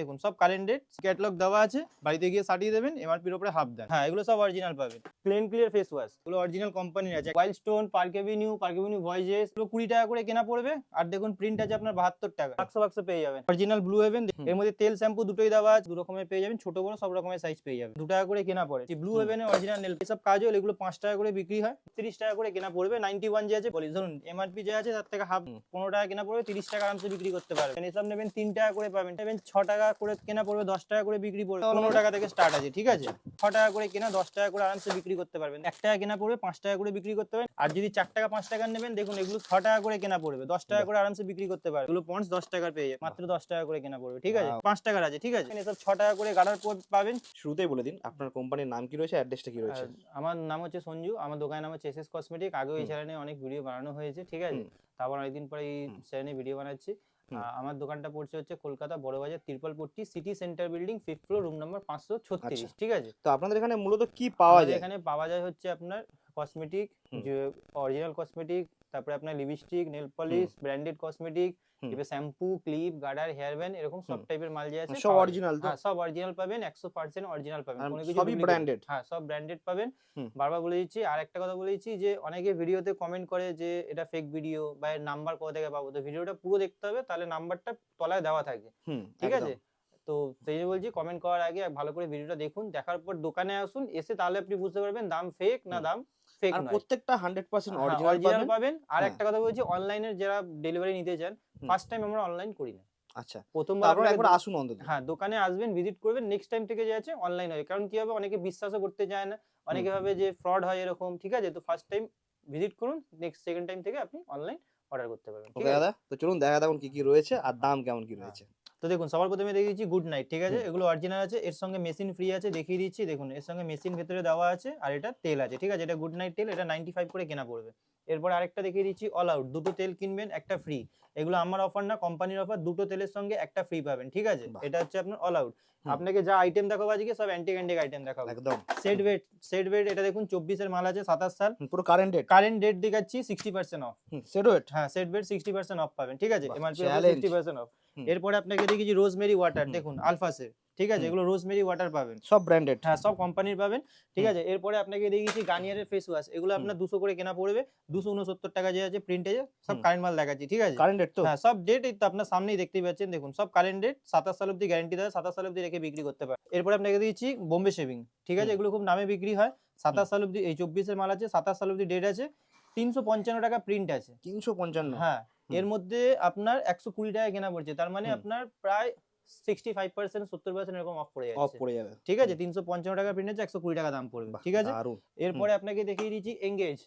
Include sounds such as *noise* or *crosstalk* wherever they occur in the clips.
দেখুন সব কারেন্টেড ক্যাটলগ দেওয়া আছে বাড়িতে গিয়ে সাটিয়ে দেবেন এমআরপির উপরে হাফ দেন। হ্যাঁ এগুলো সব অরিজিনাল পাবেন। প্লেন ক্লিয়ার ফেস ওয়াশ এগুলো অরিজিনাল কোম্পানির আছে। Wild stone park avenue park avenue voyages এগুলো কুড়ি টাকা করে কেনা পড়বে। আর দেখুন প্রিন্ট আছে আপনার বাহাত্তর টাকা। বাক্স বাক্স পেয়ে যাবেন। অরিজিনাল ব্লু হেভেন এর মধ্যে তেল শ্যাম্পু দুটোই দেওয়া আছে দু রকমের পেয়ে যাবেন ছোট বড় সব রকমের সাইজ পেয়ে যাবেন। দু টাকা করে কেনা পড়ে। Blue hmm. হেভেনের অরিজিনাল নেল এসব কাজল এগুলো পাঁচ টাকা করে বিক্রি হয়। তিরিশ টাকা করে কেনা পড়বে নাইনটি ওয়ান যে আছে বলি ধরুন এমআরপি যে আছে তার থেকে হাফ। পনেরো টাকা কেনা পড়বে তিরিশ টাকা আরামসে বিক্রি করতে পারবেন। এসব নেবেন তিন টাকা করে পাবেন। নেবেন ছ টাকা করে কেনা পড়বে দশ টাকা করে বিক্রি পড়বে পনেরো টাকা থেকে স্টার্ট আছে ঠিক আছে? ছ টাকা করে কেনা দশ টাকা করে আরামসে বিক্রি করতে পারবেন। এক টাকা কেনা পড়বে পাঁচ টাকা করে বিক্রি করতে পারবেন। আর যদি চার টাকা পাঁচ টাকা নেবেন দেখুন এগুলো ছ টাকা করে কেনা পড়বে দশ টাকা করে আরামসে বিক্রি করতে পারবে এগুলো পন্স দশ টাকার পেয়ে যাবে মাত্র দশ টাকা করে কেনা পড়বে ঠিক আছে? পাঁচ টাকার আছে ঠিক আছে? এসব ছ টাকা করে গাড়ার পর পাবেন। শুরুতেই বলে দিন আপনার কোম্পানির নাম কি রয়েছে অ্যাড্রেসটা কি রয়েছে? আমার নাম হচ্ছে সঞ্জু আমার দোকানের নাম হচ্ছে এস এস কসমেটিক আগেও এই। চ্যানেলে অনেক ভিডিও বানানো হয়েছে ঠিক আছে? তারপর অনেকদিন পরে এই। চ্যানেলে ভিডিও বানাচ্ছি। আমার দোকানটা পড়ছে হচ্ছে Kolkata Burrabazar Tirpalpatti city centre building fifth floor room number পাঁচশো ছত্রিশ আচ্ছা। ঠিক আছে তো আপনাদের এখানে মূলত কি পাওয়া যায় এখানে পাওয়া যায় হচ্ছে আপনার কসমেটিক যে অরিজিনাল কসমেটিক তারপরে আপনার lipstick nail polish branded cosmetic. এবার shampoo clip garter hair band এরকম সব টাইপের মাল যে আছে। সব অরিজিনাল তো? হ্যাঁ সব অরিজিনাল পাবেন একশো পার্সেন্ট অরিজিনাল পাবেন। কোনো কিছু সবই ব্র্যান্ডেড হ্যাঁ সব ব্র্যান্ডেড পাবেন। বারবার বলে দিচ্ছি আর একটা কথা বলে দিচ্ছি যে অনেকে ভিডিওতে কমেন্ট করে যে এটা ফেক ভিডিও বা এর নাম্বার কোথা থেকে পাবো? তো ভিডিওটা পুরো দেখতে হবে তাহলে নাম্বারটা তলায় দেওয়া থাকে। ঠিক আছে? তো সেই জন্য বলছি কমেন্ট করার আগে ভালো করে ভিডিওটা দেখুন দেখার পর দোকানে আসুন এসে তাহলে আপনি বুঝতে পারবেন দাম ফেক না দাম আর প্রত্যেকটা হান্ড্রেড পার্সেন্ট হ্যাঁ, অরিজিনাল পাবেন। আর। একটা কথা বলছি অনলাইনের যারা ডেলিভারি নিতে চান ফার্স্ট টাইম আমরা অনলাইন করি না। আচ্ছা প্রথমবার আপনাকে একবার আসুন অন্তত। হ্যাঁ দোকানে আসবেন ভিজিট করবেন নেক্সট টাইম থেকে যে আছে অনলাইন হয় কারণ কি হবে অনেকে বিশ্বাসও করতে চায় না। অনেকে ভাবে যে ফ্রড হয় এরকম ঠিক আছে? তো ফার্স্ট টাইম ভিজিট করুন নেক্সট সেকেন্ড টাইম থেকে আপনি অনলাইন অর্ডার করতে পারবেন ঠিক আছে? দাদা তো চলুন দেখা দেখুন কি কি রয়েছে আর দাম কেমন কি। রয়েছে। তো দেখুন সবার প্রথমে দেখিয়েছি গুড নাইট ঠিক আছে? এগুলো অরিজিনাল আছে এর সঙ্গে মেশিন ফ্রি আছে দেখিয়ে দিচ্ছি দেখুন এর সঙ্গে মেশিন ভেতরে দেওয়া আছে আর এটা তেল আছে ঠিক আছে? এটা গুড নাইট তেল এটা নাইনটি ফাইভ করে কেনা পড়বে। এরপর আরেকটা দেখিয়ে দিচ্ছি অল আউট দুটো তেল কিনবেন একটা ফ্রি এগুলো আমার অফার না কোম্পানির অফার দুটো তেলের সঙ্গে একটা ফ্রি পাবেন ঠিক আছে? এটা হচ্ছে আপনার অল আউট আপনাকে যা আইটেম দেখাবো আজকে সব অ্যান্টি ক্যান্ডিক আইটেম দেখাবো। একদম। সেট ওয়েট সেট ওয়েট এটা দেখুন চব্বিশের মাল আছে সাতাশ সাল। পুরো কারেন্ট ডেট কারেন্ট ডেট দেখাচ্ছি sixty percent off Set Wet হ্যাঁ Set Wet sixty percent off পাবেন ঠিক আছে? এমআরপি। Sixty percent off. এরপরে আপনাকে দেখেছি রোজমেরি ওয়াটার। দেখুন আলফাসে ঠিক আছে। এগুলো রোজমেরি ওয়াটার পাবেন। সব ব্র্যান্ডেড হ্যাঁ সব কোম্পানির পাবেন। ঠিক আছে? এরপরে আপনাকে দেখিয়েছি গার্নিয়ারের ফেস ওয়াশ এগুলো আপনার দুশো করে কেনা পড়বে। দুশো উনসত্তর টাকা যে আছে প্রিন্টে সব কারেন্ট মাল দেখাচ্ছি ঠিক আছে? কারেন্ট ডেট তো? হ্যাঁ সব ডেট তো আপনার সামনেই দেখতেই পাচ্ছেন। দেখুন সব কারেন্ট ডেট সাতাশ সাল অব্দি গ্যারান্টি দেয় সাতাশ সাল অব্দি রেখে বিক্রি করতে পারে এরপরে আপনাকে দিয়েছি বোম্বে শেভিং ঠিক আছে? এগুলো খুব নামে বিক্রি হয়। সাতাশ সাল অব্দি এই চব্বিশের মাল আছে সাতাশ সাল অব্দি ডেট আছে। তিনশো পঞ্চান্ন টাকা প্রিন্ট আছে। তিনশো পঞ্চান্ন। হ্যাঁ এর মধ্যে আপনার একশো কুড়ি টাকা কেনা পড়ছে। তার মানে আপনার প্রায় সিক্সটি ফাইভ পার্সেন্ট সত্তর পার্সেন্ট এরকম অফ পড়ে অফ পড়ে যাবে। ঠিক আছে তিনশো পঞ্চান্ন টাকা প্রিন্ট একশো কুড়ি টাকা দাম পড়বে। ঠিক আছে? এরপরে আপনাকে দেখিয়ে দিচ্ছি এঙ্গেজ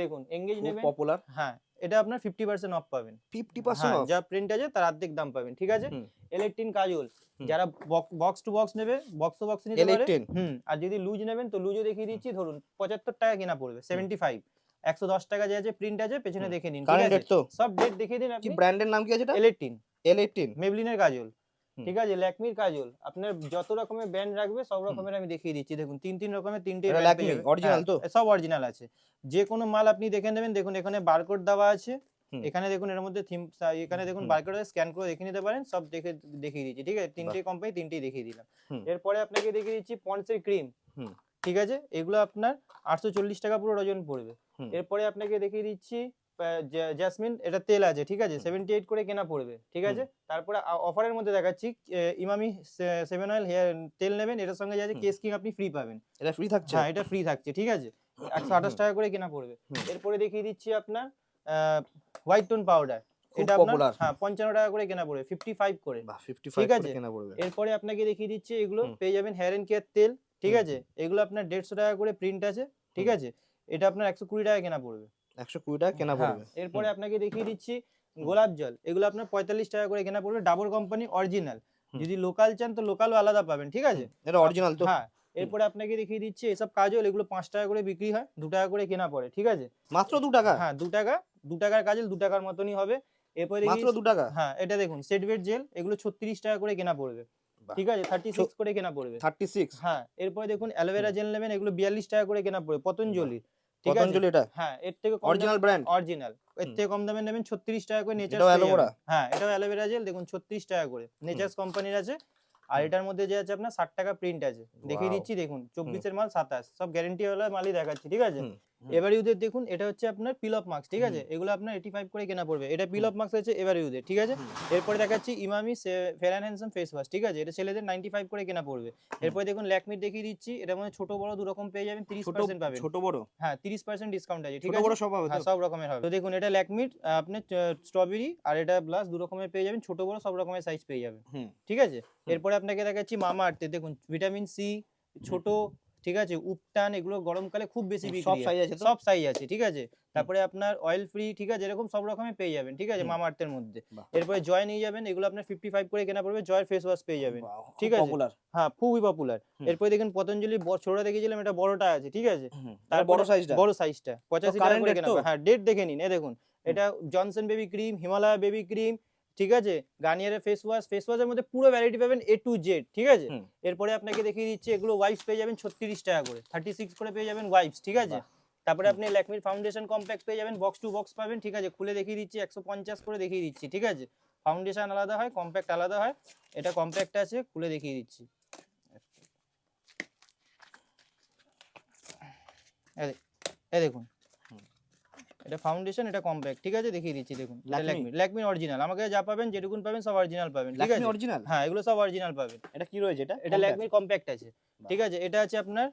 দেখুন এঙ্গেজ নেবেন। পপুলার হ্যাঁ এটা আপনার ফিফটি পার্সেন্ট অফ পাবেন। ফিফটি পার্সেন্ট যা প্রিন্ট আছে তার অর্ধেক দাম পাবেন ঠিক আছে? ইলেকট্রিন কাজল যারা বক্স টু বক্স নেবে বক্স টু বক্স নিতে পারে। হুম আর যদি লুজ নেবেন তো লুজও দেখিয়ে দিচ্ছি ধরুন পঁচাত্তর টাকা কেনা পড়বে সেভেন্টি ফাইভ একশো দশ টাকা যে আছে প্রিন্ট আছে পেছনে দেখে নিন ঠিক আছে? সব ডেট দেখিয়ে দিন আপনি। ব্র্যান্ডের নাম কি আছে এটা? ইলেকট্রিন এলেকটেন মেবলিনের কাজল। ঠিক আছে? ল্যাকমির কাজল আপনার যত রকমের ব্র্যান্ড রাখবে সব রকমের আমি দেখিয়ে দিচ্ছি। দেখুন তিন তিন রকমের তিনটে original হ্যাঁ, তো? সব অরিজিনাল আছে। যে কোনো মাল আপনি দেখে নেবেন। দেখুন এখানে বারকোড দেওয়া আছে। এখানে দেখুন এর মধ্যে থিম এখানে দেখুন। বারকোড স্ক্যান করে দেখে নিতে পারেন। সব দেখে দেখিয়ে দিচ্ছি ঠিক আছে? তিনটে কোম্পানি তিনটেই দেখিয়ে দিলাম। এরপরে আপনাকে দেখিয়ে দিচ্ছি পন্সের ক্রিম ঠিক আছে? এগুলো আপনার আটশো চল্লিশ টাকা পুরো ডজন পড়বে। এরপরে আপনাকে দেখিয়ে দিচ্ছি জ্যাসমিন এটা তেল আছে ঠিক আছে। সেভেন্টি এইট করে কেনা পড়বে ঠিক আছে? তারপরে অফারের মধ্যে দেখাচ্ছি ইমামি সেভেন অয়েল হেয়ার তেল নেবেন এটার সঙ্গে যে আছে হুম। কেস কিং আপনি ফ্রি পাবেন। এটা ফ্রি থাকছে? হ্যাঁ এটা ফ্রি থাকছে ঠিক আছে? একশো আঠাশ টাকা করে কেনা পড়বে। এরপরে দেখিয়ে দিচ্ছি আপনার হোয়াইট টোন পাউডার এটা আপনার হ্যাঁ পঞ্চান্ন টাকা করে কেনা পড়বে ফিফটি ফাইভ করে বাহ 55 ঠিক আছে। কেনা পড়বে। এরপরে আপনাকে দেখিয়ে দিচ্ছি এগুলো পেয়ে যাবেন হেয়ার এন্ড কেয়ার তেল ঠিক আছে? এগুলো আপনার দেড়শো টাকা করে প্রিন্ট আছে ঠিক আছে? এটা আপনার একশো কুড়ি টাকা কেনা পড়বে। 120 টাকা কেনা হ্যাঁ, পড়বে। এরপরে আপনাকে দেখিয়ে দিচ্ছি গোলাপ জল। এগুলো আপনার পঁয়তাল্লিশ টাকা করে কেনা পড়বে ডাবর কোম্পানি অরিজিনাল। যদি লোকাল চান তো লোকালও আলাদা পাবেন ঠিক আছে? এটা অরিজিনাল তো। হ্যাঁ এরপরে আপনাকে দেখিয়ে দিচ্ছি এসব কাজল এগুলো পাঁচ টাকা করে বিক্রি হয় দু টাকা করে কেনা পড়ে ঠিক আছে? মাত্র 2 টাকা? হ্যাঁ দু টাকা দু টাকার কাজল দু টাকার মতনই হবে। এরপরে মাত্র 2 টাকা? হ্যাঁ এটা দেখুন সেটওয়েট জেল এগুলো ছত্রিশ টাকা করে কেনা পড়বে ঠিক আছে? থার্টি সিক্স করে কেনা পড়বে। 36 হ্যাঁ এরপরে দেখুন অ্যালোভেরা জেল নেবেন এগুলো বিয়াল্লিশ টাকা করে কেনা পড়বে পতঞ্জলি। ঠিক আছে পতঞ্জলি এটা? হ্যাঁ এর থেকে অরিজিনাল ব্র্যান্ড অরিজিনাল এর থেকে কম দামে নেবেন ছত্রিশ টাকা করে নেচার অ্যালোভেরা হ্যাঁ এটাও অ্যালোভেরা জেল দেখুন ছত্রিশ টাকা করে। নেচার কোম্পানির আছে। আর এটার মধ্যে যে আছে আপনার ষাট টাকা প্রিন্ট আছে। দেখিয়ে দিচ্ছি দেখুন চব্বিশের মাল সাতাশ। সব গ্যারেন্টি ওয়ালা মালই দেখাচ্ছি ঠিক আছে। এবার ইউদের দেখুন এটা হচ্ছে আপনার পিল অফ মার্কস ঠিক আছে? এগুলো আপনার এইটি ফাইভ করে কেনা পড়বে। এটা পিল অফ মার্কস আছে এবার ইউদের ঠিক আছে? এরপরে দেখাচ্ছি Emami Fair and Handsome face wash ঠিক আছে? এটা ছেলেদের নাইনটি ফাইভ করে কেনা পড়বে। এরপরে দেখুন ল্যাকমির দেখিয়ে দিচ্ছি এটার মধ্যে ছোট বড় দু রকম পেয়ে যাবেন তিরিশ পার্সেন্ট পাবেন। ছোট বড়? হ্যাঁ তিরিশ পার্সেন্ট ডিসকাউন্ট আছে ঠিক আছে? সব হ্যাঁ সব রকমের হবে। তো দেখুন এটা ল্যাকমির আপনি স্ট্রবেরি আর এটা প্লাস দু রকমের পেয়ে যাবেন ছোট বড় সব রকমের সাইজ পেয়ে যাবেন। ঠিক আছে? এরপরে আপনাকে দেখাচ্ছি মামা আর্থে দেখুন ভিটামিন সি ছোট ঠিক আছে? উপটান এগুলো গরমকালে খুব বেশি বিক্রি সব সাইজ আছে সব সাইজ আছে ঠিক আছে? তারপরে আপনার অয়েল ফ্রি ঠিক আছে? এরকম সব রকমের পেয়ে যাবেন ঠিক আছে? হুম। মামা আর্থের মধ্যে। এরপরে জয় নিয়ে যাবেন এগুলো আপনার ফিফটি ফাইভ করে কেনা পড়বে জয়ের ফেস ওয়াশ পেয়ে যাবেন ঠিক আছে। হ্যাঁ খুবই পপুলার এরপরে দেখুন পতঞ্জলি ছোটটা দেখিয়েছিলাম এটা বড়টা আছে ঠিক আছে? তার বড় সাইজটা বড় সাইজটা পঁচাশি টাকা করে কেনা হ্যাঁ ডেট দেখে নিন এ দেখুন। এটা Johnson baby cream Himalaya baby cream ঠিক আছে? গার্নিয়ারের ফেস ওয়াশ ফেস ওয়াশের মধ্যে পুরো ভ্যারাইটি পাবেন এ টু জেড ঠিক আছে? এরপরে আপনাকে দেখিয়ে দিচ্ছি এগুলো ওয়াইপস পেয়ে যাবেন ছত্রিশ টাকা করে থার্টি সিক্স করে পেয়ে যাবেন ওয়াইপস ঠিক আছে? তারপরে আপনি ল্যাকমির ফাউন্ডেশন কম্প্যাক্ট পেয়ে যাবেন বক্স টু বক্স পাবেন ঠিক আছে? খুলে দেখিয়ে দিচ্ছি একশো পঞ্চাশ করে দেখিয়ে দিচ্ছি ঠিক আছে? ফাউন্ডেশন আলাদা হয় কম্প্যাক্ট আলাদা হয় এটা কম্প্যাক্ট আছে খুলে দেখিয়ে দিচ্ছি। দেখুন। এটা ফাউন্ডেশন এটা কম্প্যাক্ট ঠিক আছে? দেখিয়ে দিচ্ছি দেখুন। ল্যাকমি ল্যাকমি অরিজিনাল আমাকে যা পাবেন যেটুকুন পাবেন সব অরিজিনাল পাবেন। ঠিক আছে? অরিজিনাল হ্যাঁ এগুলো সব অরিজিনাল পাবেন। এটা কি রয়েছে এটা? এটা ল্যাকমির কম্প্যাক্ট আছে। ঠিক আছে? এটা আছে আপনার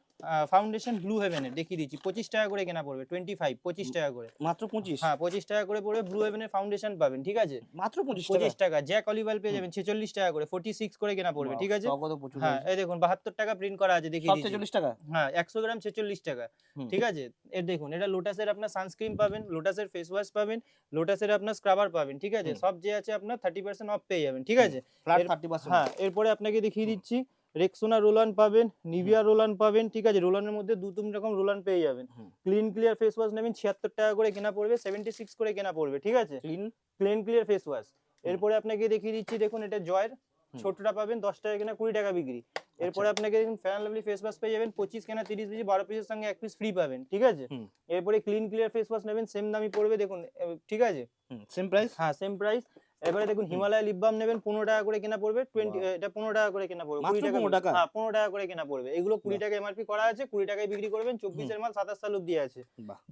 ফাউন্ডেশন ব্লু হেভেনের দেখিয়ে দিচ্ছি। পঁচিশ টাকা করে কেনা পড়বে টোয়েন্টি ফাইভ পঁচিশ টাকা করে। মাত্র পঁচিশ? হ্যাঁ পঁচিশ টাকা করে পড়বে ব্লু হেভেনের ফাউন্ডেশন পাবেন। ঠিক আছে? মাত্র পঁচিশ পঁচিশ টাকা। টাকা জ্যাক অলিভাল পেয়ে যাবেন ছেচল্লিশ টাকা করে ফোর্টি সিক্স করে কেনা পড়বে। ঠিক আছে? হ্যাঁ এই দেখুন বাহাত্তর টাকা প্রিন্ট করা আছে দেখিয়ে দিচ্ছি। টাকা? হ্যাঁ একশো গ্রাম ছেচল্লিশ টাকা। ঠিক আছে? এর দেখুন এটা লোটাসের আপনার সানস্ক্রিন পাবেন। লোটাসের ফেস ওয়াশ পাবেন লোটাসের আপনার স্ক্রাবার পাবেন ঠিক আছে। সব যে আছে আপনার থার্টি পার্সেন্ট অফ পেয়ে যাবেন ঠিক আছে? হ্যাঁ এরপরে আপনাকে দেখিয়ে দিচ্ছি রেক্সোনা রোলান পাবেন নিভিয়া রোলান পাবেন ঠিক আছে? রোলানের মধ্যে দু তিন রকম রোলান পেয়ে যাবেন। ক্লিন ক্লিয়ার ফেস ওয়াশ নেবেন ছিয়াত্তর টাকা করে কেনা পড়বে সেভেন্টি সিক্স করে কেনা পড়বে ঠিক আছে? Clean Clean Clear face wash এরপরে আপনাকে দেখিয়ে দিচ্ছি দেখুন এটা জয়ের। ছোটটা পাবেন দশ টাকা কেনা কুড়ি টাকা বিক্রি। এরপরে আচ্ছা। আপনাকে দেখুন ফ্যান লাভলি ফেস ওয়াশ পেয়ে যাবেন পঁচিশ কেনা তিরিশ পিস বারো পিসের সঙ্গে এক পিস ফ্রি পাবেন ঠিক আছে? এরপরে ক্লিন ক্লিয়ার ফেস ওয়াশ নেবেন সেম দামই পড়বে দেখুন ঠিক আছে? সেম প্রাইস হ্যাঁ সেম প্রাইস এবারে দেখুন হিমালয় লিপ বাম নেবেন পনেরো টাকা করে কেনা পড়বে টোয়েন্টি এটা পনেরো টাকা করে কেনা পড়বে কুড়ি টাকা টাকা? হ্যাঁ পনেরো টাকা করে কেনা পড়বে। এগুলো কুড়ি টাকা এমআরপি করা আছে কুড়ি টাকায় বিক্রি করবেন চব্বিশের মাল সাতাশ সাল অব্দি আছে।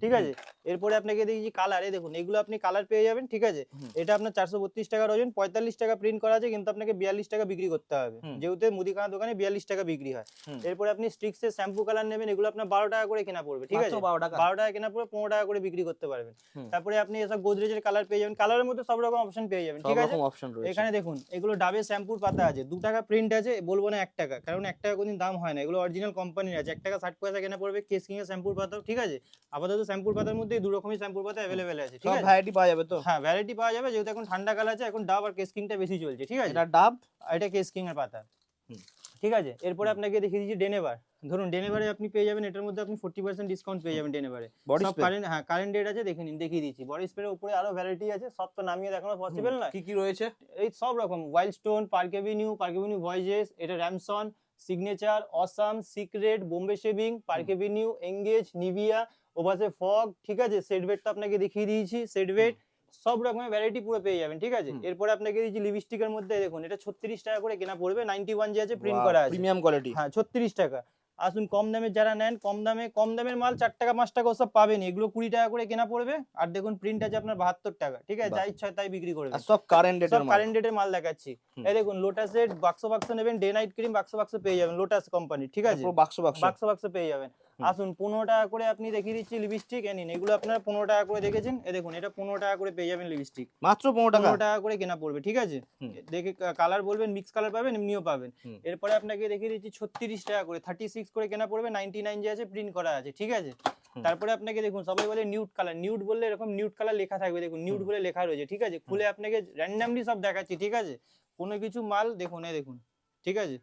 ঠিক আছে? এরপরে আপনাকে দেখি কালার এই দেখুন এগুলো আপনি কালার পেয়ে যাবেন ঠিক আছে? এটা আপনার চারশো বত্রিশ টাকার ওজন পঁয়তাল্লিশ টাকা প্রিন্ট করা আছে কিন্তু আপনাকে বিয়াল্লিশ টাকা বিক্রি করতে হবে। যেহেতু মুদিখানা দোকানে বিয়াল্লিশ টাকা বিক্রি হয়। এরপরে আপনি স্ট্রিক্সের শ্যাম্পু কালার নেবেন এগুলো আপনার বারো টাকা করে কেনা পড়বে ঠিক আছে? বারো টাকা। বারো টাকা কেনা পড়বে পনেরো টাকা করে বিক্রি করতে পারবেন। তারপরে আপনি এসব গোদরেজের কালার পেয়ে যাবেন কালারের মধ্যে সব রকম অপশন পেয়ে যাবেন। সব ঠিক আছে অপশন রয়েছে। এখানে দেখুন এগুলো ডাবে শ্যাম্পুর পাতা আছে। দু টাকা প্রিন্ট আছে বলব না এক টাকা কারণ এক টাকা কোনদিন দাম হয় না। এগুলো অরিজিনাল কোম্পানির আছে। এক টাকা ষাট পয়সা কেনা পড়বে কেসকিং এর শ্যাম্পুর পাতা ঠিক আছে? আপাতত শ্যাম্পুর পাতার মধ্যে দু রকমের শ্যাম্পুর পাতা অ্যাভেলেবেল আছে ঠিক আছে? ভ্যারাইটি পাওয়া যাবে তো? হ্যাঁ ভ্যারাইটি পাওয়া যাবে যেহেতু এখন ঠান্ডা কাল আছে এখন ডাব আর কেসকিংটা বেশি চলছে ঠিক আছে? এটা ডাব? আর এটা কেসকিং এর পাতা। হুম। ঠিক আছে? এরপরে আপনাকে দেখিয়ে দিচ্ছি ডেনেভার ধরুন ডেনেভারে আপনি পেয়ে যাবেন এটার মধ্যে আপনি ফোর্টি পার্সেন্ট ডিসকাউন্ট পেয়ে যাবেন ডেনেভারে সব কারেন্ট হ্যাঁ কারেন্ট ডেট আছে দেখে নিন দেখিয়ে দিচ্ছি। বডি স্প্রে উপরে আরও ভ্যারাইটি আছে সব তো নামিয়ে দেখানো পসিবল না কি কি রয়েছে? এই সব রকম Wild Stone Park Avenue Park Avenue voyages এটা Ramson signature awesome secret Bombay shaving Park Avenue engage Nivea ওভাসে fog ঠিক আছে? সেট বেড তো আপনাকে দেখিয়ে দিয়েছি সেট বেড সব রকমের ভ্যারাইটি পুরো পেয়ে যাবেন ঠিক আছে? এরপরে আপনাকে দিয়েছি লিপস্টিকের মধ্যে দেখুন এটা ছত্রিশ টাকা করে কেনা পড়বে নাইনটি ওয়ান যে আছে প্রিন্ট করা আছে। প্রিমিয়াম কোয়ালিটি হ্যাঁ ছত্রিশ টাকা। আসুন কম দামে যারা নেন কম দামে কম দামের মাল চার টাকা পাঁচ টাকা ওসব পাবেন এগুলো কুড়ি টাকা করে কেনা পড়বে আর দেখুন প্রিন্ট আছে আপনার বাহাত্তর টাকা ঠিক আছে? বাহ। যা ইচ্ছা তাই বিক্রি করবে সব কারেন্ট সব ডেটের মাল কারেন্ট ডেটের মাল দেখাচ্ছি। এই দেখুন লোটাসের বাক্স বাক্স নেবেন ডে নাইট ক্রিম বাক্স বাক্স পেয়ে যাবেন লোটাস কোম্পানি ঠিক আছে? বাক্স বাক্স বাক্স বাক্স পেয়ে যাবেন। আসুন পনেরো টাকা করে আপনি দেখিয়ে দিচ্ছি লিপস্টিক এ নিন। এগুলো আপনার পনেরো টাকা করে দেখেছেন? এ দেখুন এটা পনেরো টাকা করে পেয়ে যাবেন লিপস্টিক মাত্র পনেরো টাকা? পনেরো টাকা করে কেনা পড়বে ঠিক আছে? দেখে কালার বলবেন মিক্স কালার পাবেন এমনিও পাবেন। এরপরে আপনাকে দেখিয়ে দিচ্ছি ছত্রিশ টাকা করে থার্টি সিক্স করে কেনা পড়বে নাইনটি নাইন যে আছে প্রিন্ট করা আছে ঠিক আছে? তারপরে আপনাকে দেখুন সবাই বলে নিউড কালার নিউড বললে এরকম নিউড কালার লেখা থাকবে দেখুন নিউড বলে লেখা রয়েছে ঠিক আছে? খুলে আপনাকে র্যান্ডামলি সব দেখাচ্ছি ঠিক আছে? কোনো কিছু মাল দেখুন এ দেখুন ঠিক আছে?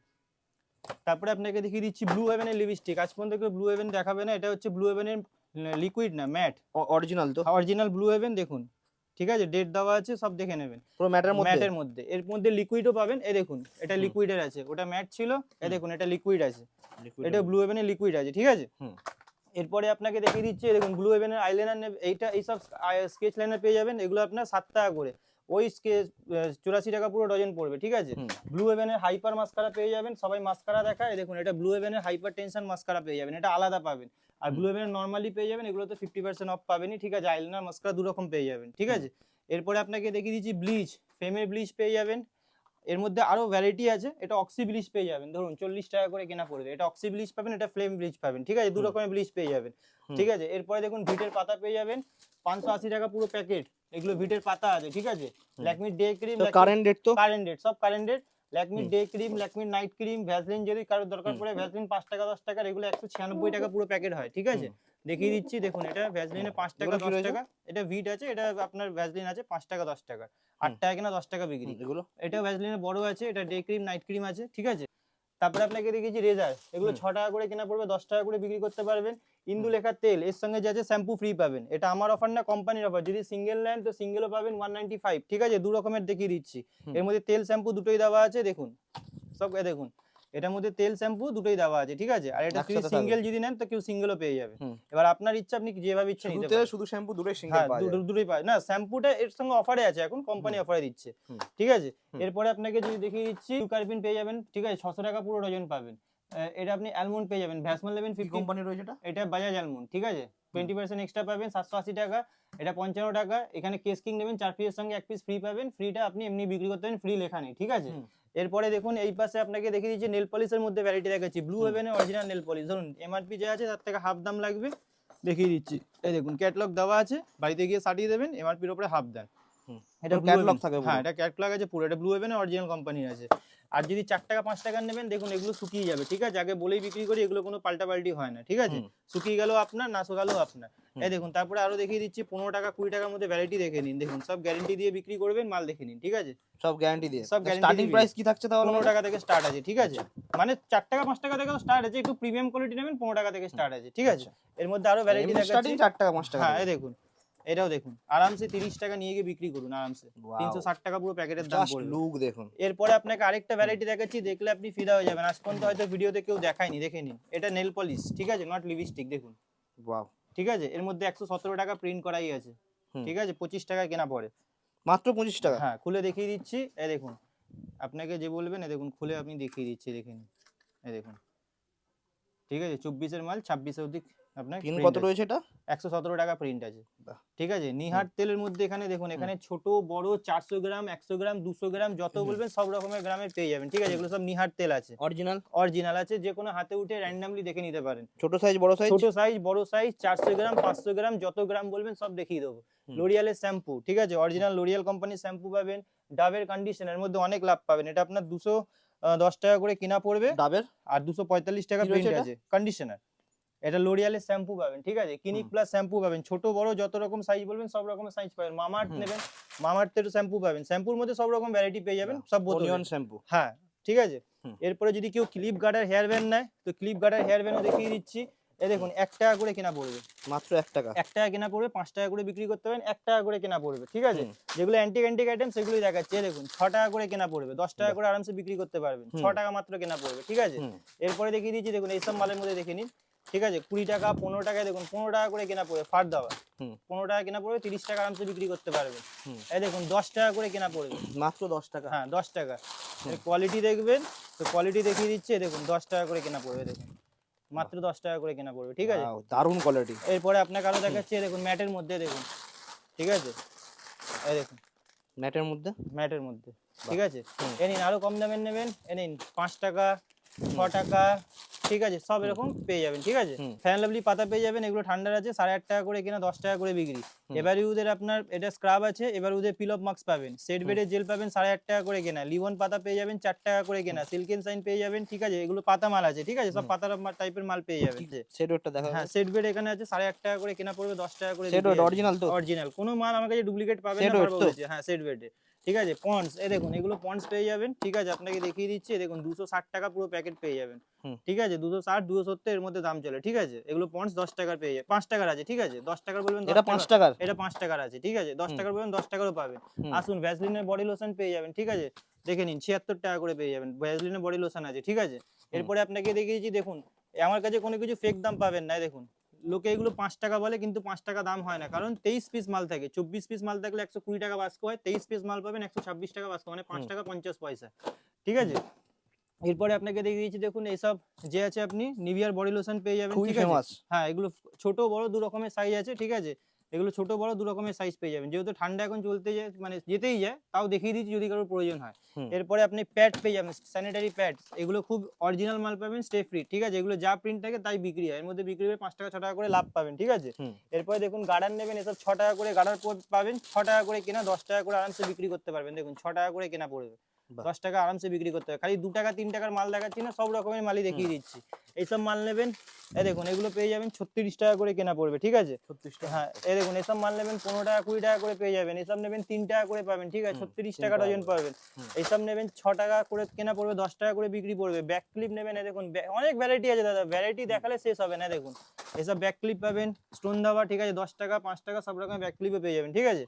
তারপরে আপনাকে দেখিয়ে দিচ্ছি ব্লু হেভেনের লিপস্টিক আজ পর্যন্ত কেউ ব্লু হেভেন দেখাবে না এটা হচ্ছে ব্লু হেভেনের লিকুইড না ম্যাট অরিজিনাল তো। অরিজিনাল ব্লু হেভেন দেখুন। ঠিক আছে ডেট দেওয়া আছে সব দেখে নেবেন। পুরো ম্যাটের মধ্যে? ম্যাটের মধ্যে। এর মধ্যে লিকুইডও পাবেন। এ দেখুন এটা লিকুইডের আছে ওটা ম্যাট ছিল এ দেখুন এটা লিকুইড আছে। এটা ব্লু হেভেনের লিকুইড আছে ঠিক আছে? হুম। এরপরে আপনাকে দেখিয়ে দিচ্ছি দেখুন ব্লু হেভেনের আইলাইনার এইটা এইসব স্কেচ লাইনার পেয়ে যাবেন এগুলো আপনার সাত টাকা করে। ওই চুরাশি টাকা পুরো ডজন পড়বে ঠিক আছে? ব্লু হেভেনের হাইপার মাস্কারা পেয়ে যাবেন সবাই মাস্কারা দেখায়। এই দেখুন এটা ব্লু হেভেনের হাইপার টেনশন মাস্কারা পেয়ে যাবেন এটা আলাদা পাবেন। আর ব্লু হেভেনের নর্মালি পেয়ে যাবেন এগুলো তো ফিফটি পার্সেন্ট অফ পাবেনই ঠিক আছে? আইলাইনার মাস্কারা দু রকম পেয়ে যাবেন ঠিক আছে? এরপরে আপনাকে দেখিয়ে দিচ্ছি ব্লিচ ফেমের ব্লিচ পেয়ে যাবেন। এর মধ্যে আরও ভ্যারাইটি আছে এটা অক্সি ব্লিচ পেয়ে যাবেন। ধরুন চল্লিশ টাকা করে কেনা পড়বে। এটা অক্সি ব্লিচ পাবেন এটা ফ্লেম ব্লিচ পাবেন ঠিক আছে? দু রকমের ব্লিচ পেয়ে যাবেন ঠিক আছে? এরপরে দেখুন ভিটের পাতা পেয়ে যাবেন পাঁচশো আশি টাকা পুরো প্যাকেট এগুলো ভিটের পাতা আছে ঠিক আছে? হুম। ল্যাকমির ডে ক্রিম কারেন্ট ডেট তো? কারেন্ট ডেট সব কারেন্ট ডেট ল্যাকমির ডে ক্রিম ল্যাকমির নাইট ক্রিম ভ্যাসলিন যদি কারোর দরকার পড়ে ভ্যাসলিন পাঁচ টাকা দশ টাকার এগুলো একশো ছিয়ানব্বই টাকা পুরো প্যাকেট হয় ঠিক আছে? দেখিয়ে দিচ্ছি দেখুন এটা ভ্যাসলিনে পাঁচ টাকা দশ? টাকা। এটা ভিট আছে এটা আপনার ভ্যাসলিন আছে পাঁচ টাকা দশ টাকা। আট টাকা কিনা দশ টাকা বিক্রি। এগুলো? এটা ভ্যাসলিনের বড় আছে এটা ডে ক্রিম নাইট ক্রিম আছে ঠিক আছে? তারপরে আপনাকে দেখেছি রেজার এগুলো ছ টাকা করে কেনা পড়বে দশ টাকা করে বিক্রি করতে পারবেন। ইন্দু লেখার তেল এর সঙ্গে যে আছে শ্যাম্পু ফ্রি পাবেন। এটা আমার অফার না কোম্পানির অফার যদি সিঙ্গেল নেন তো সিঙ্গেলও পাবেন ওয়ান নাইনটি ফাইভ ঠিক আছে? দু রকমের দেখিয়ে দিচ্ছি। এর মধ্যে তেল শ্যাম্পু দুটোই দেওয়া আছে দেখুন। সব দেখুন। এটার মধ্যে তেল শ্যাম্পু দুটোই দেওয়া আছে ঠিক আছে? আর এটা যদি সিঙ্গেল যদি নেন তো কেউ সিঙ্গেলও পেয়ে যাবে। এবার আপনার ইচ্ছা আপনি যেভাবে ইচ্ছা শুধু নিতে পারেন। শুধু শ্যাম্পু দুটোই সিঙ্গেল হ্যাঁ পাওয়া যায়। দুটোই পায় না শ্যাম্পুটা এর সঙ্গে অফারে আছে এখন কোম্পানি অফারে দিচ্ছে। ঠিক আছে? এরপরে আপনাকে যদি দেখিয়ে দিচ্ছি কার্পিন পেয়ে যাবেন ঠিক আছে? ছশো টাকা পুরো ডজন পাবেন। এটা আপনি অ্যালমন্ড পেয়ে যাবেন। ভ্যাসমাল নেবেন ফিফটি কোম্পানি রয়েছে এটা? এটা বাজাজ অ্যালমন্ড ঠিক আছে? টোয়েন্টি পার্সেন্ট এক্সট্রা পাবেন সাতশো আশি টাকা এটা পঞ্চান্ন টাকা। এখানে কেস কিং নেবেন চার পিসের সঙ্গে এক পিস ফ্রি পাবেন ফ্রিটা আপনি এমনি বিক্রি করতে পারেন ফ্রি লেখা নেই ঠিক আছে? এরপরে দেখুন এই পাশে আপনাকে দেখিয়ে দিচ্ছি নেল পলিশের মধ্যে ভ্যারাইটি দেখাচ্ছি ব্লু হেভেন হেভেনের অরিজিনাল নেল পলিশ ধরুন এমআরপি যে আছে তার থেকে হাফ দাম লাগবে। দেখিয়ে দিচ্ছি। এই দেখুন ক্যাটলগ দেওয়া আছে বাড়িতে গিয়ে সাটিয়ে দেবেন এমআরপির ওপরে হাফ দেন। এটা থাকে হ্যাঁ এটা ক্যাটলগ আছে পুরো এটা ব্লু হেভেনের অরিজিনাল কোম্পানির আছে। আর যদি চার টাকা পাঁচ টাকা নেবেন দেখুন এগুলো শুকিয়ে যাবে ঠিক আছে? আগে বলেই বিক্রি করি এগুলো কোনো পাল্টাপাল্টি হয় না ঠিক আছে? শুকিয়ে গেলেও আপনার না শুকালেও আপনার। এই দেখুন তারপরে আরও দেখিয়ে দিচ্ছি পনেরো টাকা কুড়ি টাকার মধ্যে ভ্যারাইটি দেখে নিন। দেখুন সব গ্যারেন্টি দিয়ে বিক্রি করবেন মাল দেখে নিন ঠিক আছে? সব গ্যারান্টি দিয়ে। সব স্টার্টিং প্রাইস কি থাকছে তাহলে? পনেরো টাকা থেকে স্টার্ট আছে ঠিক আছে? মানে চার টাকা পাঁচ টাকা থেকে স্টার্ট আছে একটু প্রিমিয়াম কোয়ালিটি নেবেন পনেরো টাকা থেকে স্টার্ট আছে ঠিক আছে? এর মধ্যে আরও ভ্যারাইটি স্টার্টিং চার টাকা পাঁচ টাকা হ্যাঁ দেখুন। এটাও দেখুন আরামসে তিরিশ টাকা নিয়ে গিয়ে বিক্রি করুন আরামসে। তিনশো ষাট টাকা পুরো প্যাকেটের দাম লুক দেখুন। এরপরে আপনাকে আরেকটা ভ্যারাইটি দেখাচ্ছি দেখলে আপনি ফিদা হয়ে যাবেন। আজ পর্যন্ত হয়তো ভিডিওতে কেউ দেখায়নি দেখে নিন। এটা নেল পলিশ ঠিক আছে? নট লিপস্টিক দেখুন। ওয়াও ঠিক আছে? এর মধ্যে একশো সতেরো টাকা প্রিন্ট করাই আছে। ঠিক আছে? পঁচিশ টাকা কেনা পড়ে। মাত্র পঁচিশ টাকা? হ্যাঁ খুলে দেখিয়ে দিচ্ছি। এই দেখুন আপনাকে যে বলবেন এই দেখুন খুলে আপনি দেখিয়ে দিচ্ছি দেখে নিন। এই দেখুন। ঠিক আছে? চব্বিশের মাল ছাব্বিশে অবধি আপনার পিন কত রয়েছে এটা? একশো সতেরো টাকা প্রিন্ট আছে। ঠিক আছে? নিহার তেলের মধ্যে এখানে দেখুন এখানে ছোট বড় চারশো গ্রাম একশো গ্রাম দুশো গ্রাম যত বলবেন সব রকমের গ্রামের পেয়ে যাবেন। ঠিক আছে? এগুলো সব নিহার তেল আছে। অরিজিনাল অরিজিনাল আছে। যে কোনো হাতে উঠে র্যান্ডামলি দেখে নিতে পারেন। ছোট সাইজ বড় সাইজ ছোট সাইজ বড় সাইজ চারশো গ্রাম পাঁচশো গ্রাম যত গ্রাম বলবেন সব দেখিয়ে দেবো। লোরিয়ালের শ্যাম্পু ঠিক আছে? অরিজিনাল লোরিয়াল কোম্পানির শ্যাম্পু পাবেন। ডাবের কন্ডিশনের মধ্যে অনেক লাভ পাবেন। এটা আপনার দুশো দশ টাকা করে কিনা পড়বে। ডাবের আর দুশো পঁয়তাল্লিশ টাকা প্রিন্ট আছে। কন্ডিশনার এটা লোরিয়ালের শ্যাম্পু পাবেন ঠিক আছে? ক্লিনিক প্লাস শ্যাম্পু পাবেন। ছোট বড় যত রকম সাইজ বলবেন সব রকমের সাইজ পাবেন। মামার্থ নেবেন মামার্থের শ্যাম্পু পাবেন। শ্যাম্পুর মধ্যে সব রকম ভ্যারাইটি পেয়ে যাবেন সব বোতলে। শ্যাম্পু হ্যাঁ ঠিক আছে? এরপরে যদি কেউ ক্লিপ গার্ডার হেয়ার ব্যান্ড নেয় তো ক্লিপ গার্ডার হেয়ার ব্যান্ডও দেখিয়ে দিচ্ছি। এই দেখুন এক টাকা করে কেনা পড়বে। মাত্র এক টাকা। এক টাকা কেনা পড়বে পাঁচ টাকা করে বিক্রি করতে পারেন এক টাকা করে কেনা পড়বে ঠিক আছে? যেগুলো অ্যান্টিক অ্যান্টিক আইটেম সেগুলোই দেখাচ্ছে। দেখুন ছ টাকা করে কেনা পড়বে দশ টাকা করে আরামসে বিক্রি করতে পারবেন। ছ টাকা মাত্র কেনা পড়বে ঠিক আছে? এরপরে দেখিয়ে দিচ্ছি দেখুন এইসব মালের মধ্যে দেখে নিন। ঠিক আছে কুড়ি টাকা পনেরো টাকায় দেখুন পনেরো টাকা করে কেনা পড়বে ফার হুম। পনেরো টাকা কেনা পড়বে তিরিশ টাকা আরামসে বিক্রি করতে পারবেন। এই দেখুন দশ টাকা করে কেনা পড়বে। *clears throat* মাত্র দশ টাকা। হ্যাঁ দশ টাকা। কোয়ালিটি দেখবেন তো কোয়ালিটি দেখিয়ে দিচ্ছে দেখুন দশ টাকা করে কেনা পড়বে দেখুন। মাত্র দশ টাকা করে কেনা পড়বে ঠিক আছে? দারুণ কোয়ালিটি এরপরে আপনাকে আরও দেখাচ্ছে দেখুন ম্যাটের মধ্যে দেখুন। ঠিক আছে? এই দেখুন। ম্যাটের মধ্যে? ম্যাটের মধ্যে। ঠিক আছে? এ নিন আরও কম দামের নেবেন। এ নিন পাঁচ টাকা ছ টাকা ঠিক আছে? সব এরকম পেয়ে যাবেন ঠিক আছে। ফ্যান লাভলি পাতা পেয়ে যাবেন এগুলো ঠান্ডার আছে সাড়ে আট টাকা করে কিনা দশ টাকা করে বিক্রি। এবার ইউদের আপনার এটা স্ক্রাব আছে এবার উদের পিল অফ মার্কস পাবেন। সেট বেডের জেল পাবেন সাড়ে আট টাকা করে কেনা। লিভন পাতা পেয়ে যাবেন চার টাকা করে কেনা। সিল্কেন সাইন পেয়ে যাবেন ঠিক আছে? এগুলো পাতা মাল আছে ঠিক আছে? সব। পাতার টাইপের মাল পেয়ে যাবেন সেট ওটা দেখা হ্যাঁ সেট বেড এখানে আছে সাড়ে আট টাকা করে কেনা পড়বে দশ টাকা করে সেট অরিজিনাল তো? অরিজিনাল কোনো মাল আমার কাছে ডুপ্লিকেট পাবেন না। হ্যাঁ সেট বেডে ঠিক আছে? পন্ডস এ দেখুন এগুলো পন্ডস পেয়ে যাবেন ঠিক আছে? আপনাকে দেখিয়ে দিচ্ছি দেখুন দুশো ষাট টাকা পুরো প্যাকেট পেয়ে যাবেন। ঠিক আছে? দুশো ষাট দুশো সত্তর এর মধ্যে দাম চলে ঠিক আছে? এগুলো পন্ডস দশ টাকার পেয়ে যাবে পাঁচ টাকার আছে ঠিক আছে? দশ টাকার বলবেন এটা পাঁচ টাকার। এটা পাঁচ টাকার আছে ঠিক আছে? দশ। টাকার বলবেন দশ টাকারও পাবেন। আসুন ভ্যাসলিনের বডি লোশন পেয়ে যাবেন ঠিক আছে? দেখে নিন ছিয়াত্তর টাকা করে পেয়ে যাবেন ভ্যাসলিনের বডি লোশন আছে ঠিক আছে? এরপরে আপনাকে দেখিয়েছি দেখুন আমার কাছে কোনো কিছু ফেক দাম পাবেন না দেখুন। লোকে এগুলো পাঁচ টাকা বলে কিন্তু পাঁচ টাকা দাম হয় না। কারণ তেইশ পিস মাল থাকে। চব্বিশ পিস মাল থাকলে একশো কুড়ি টাকা বাস্ক হয় তেইশ পিস মাল পাবেন একশো ছাব্বিশ টাকা বাস্ক মানে পাঁচ টাকা পঞ্চাশ পয়সা। ঠিক আছে? এরপরে আপনাকে দেখিয়ে দিয়েছি দেখুন এইসব যে আছে আপনি নিভিয়ার বডি লোশন পেয়ে যাবেন ঠিক আছে? হ্যাঁ এগুলো ছোট বড় দু রকমের সাইজ আছে ঠিক আছে? এগুলো ছোট বড় দু রকমের সাইজ পেয়ে যাবেন। যেহেতু ঠান্ডা এখন চলতে যায় মানে যেতেই যায় তাও দেখিয়ে দিচ্ছি যদি কারোর প্রয়োজন হয়। এরপরে আপনি প্যাড পেয়ে যাবেন স্যানিটারি প্যাড এগুলো খুব অরিজিনাল মাল পাবেন স্টে ফ্রি ঠিক আছে? এগুলো যা প্রিন্ট থাকে তাই বিক্রি হয়। এর মধ্যে বিক্রি হবে পাঁচ টাকা ছ টাকা করে লাভ পাবেন ঠিক আছে? এরপরে দেখুন গার্ডার নেবেন এসব ছ টাকা করে গার্ডার পাবেন ছ টাকা করে কেনা দশ টাকা করে আরামসে বিক্রি করতে পারবেন। দেখুন ছ টাকা করে কেনা পড়বে। দশ টাকা আরামসে বিক্রি করতে হবে খালি দু টাকা তিন টাকার মাল দেখাচ্ছি না সব রকমের মালই দেখিয়ে দিচ্ছি। এইসব মাল নেবেন এই দেখুন এগুলো পেয়ে যাবেন ছত্রিশ টাকা করে কেনা পড়বে ঠিক আছে? ছত্রিশ টাকা। হ্যাঁ এই দেখুন এসব মাল নেবেন পনেরো টাকা কুড়ি টাকা করে পেয়ে যাবেন এসব নেবেন তিন টাকা করে পাবেন ঠিক আছে? ছত্রিশ টাকা ডজন পাবেন। এইসব নেবেন ছ টাকা করে কেনা পড়বে দশ টাকা করে বিক্রি পড়বে। ব্যাক ক্লিপ নেবেন এই দেখুন অনেক ভ্যারাইটি আছে দাদা ভ্যারাইটি দেখালে শেষ হবে না দেখুন। এসব ব্যাক ক্লিপ পাবেন স্টোন ধাবা ঠিক আছে? দশ টাকা পাঁচ টাকা সব রকমের ব্যাক ক্লিপও পেয়ে যাবেন ঠিক আছে।